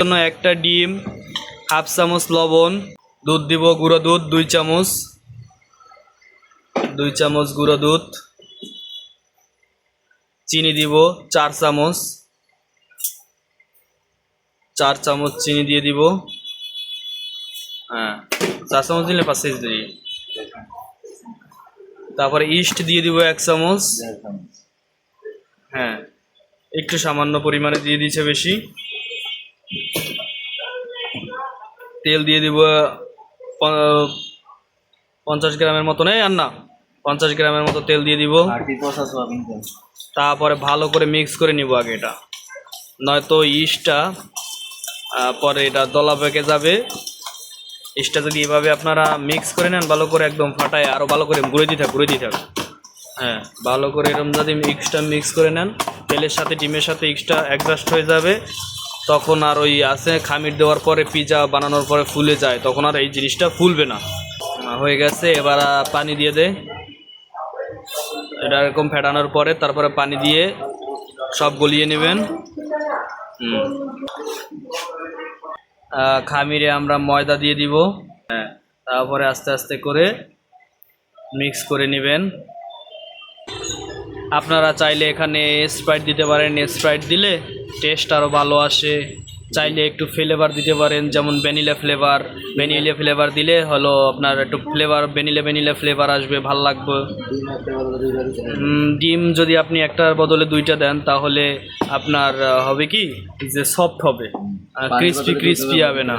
জন্য একটা ডিম হাফ চামচ লবণ দুধ দিব গুঁড়ো দুধ দুই চামচ দুই চামচ গুঁড়ো দুধ চিনি দিব চার চামচ চার চামচ চিনি দিয়ে দিব। হ্যাঁ চার চামচ দিলে পাঁচ সাইজ দিই তারপরে ইস্ট দিয়ে দিব এক চামচ। হ্যাঁ একটু সামান্য পরিমাণে দিয়ে দিয়েছে বেশি। তেল দিয়ে দিব পঞ্চাশ গ্রামের মতো নেই আর না পঞ্চাশ গ্রামের মতো তেল দিয়ে দিব। তারপরে ভালো করে মিক্স করে নিব আগে এটা। নয়তো ইস্টটা পরে এটা দলা পেকে যাবে। ইস্টটা যদি এভাবে আপনারা মিক্স করে নেন ভালো করে একদম ফাটায় আরও ভালো করে গুঁড়ে দিতে গুঁড়ে দিতে হবে। হ্যাঁ ভালো করে এরকম যদি ইক্সটা মিক্স করে নেন তেলের সাথে ডিমের সাথে ইক্সটা অ্যাডজাস্ট হয়ে যাবে। তখন আর ওই আছে, খামির দেওয়ার পরে, পিজা বানানোর পরে ফুলে যায়। তখন আর এই জিনিসটা ফুলবে না। হয়ে গেছে, এবার পানি দিয়ে দে। এটা এরকম ফেটানোর পরে, তারপরে পানি দিয়ে সব গলিয়ে নেবেন। খামিরে আমরা ময়দা দিয়ে দিব। হ্যাঁ তারপরে আস্তে আস্তে করে মিক্স করে নেবেন। আপনারা চাইলে এখানে স্প্রাইট দিতে পারেন। স্প্রাইট দিলে টেস্ট আরও ভালো আসে। চাইলে একটু ফ্লেভার দিতে পারেন যেমন ভ্যানিলা ফ্লেভার ভ্যানিলা ফ্লেভার দিলে হলো আপনার একটু ফ্লেভার ভ্যানিলা ভ্যানিলা ফ্লেভার আসবে ভালো লাগবে। ডিম যদি আপনি একটার বদলে দুইটা দেন তাহলে আপনার হবে কি? যে সফট হবে। ক্রিস্পি ক্রিস্পি হবে। না।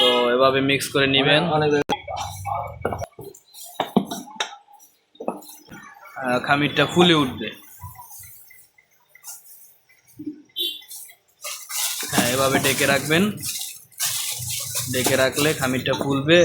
তো এভাবে মিক্স করে নেবেন। খামিরটা ফুলে উঠবে। হ্যাঁ এভাবে ডেকে রাখবেন। ডেকে রাখলে খামিরটা ফুলবে।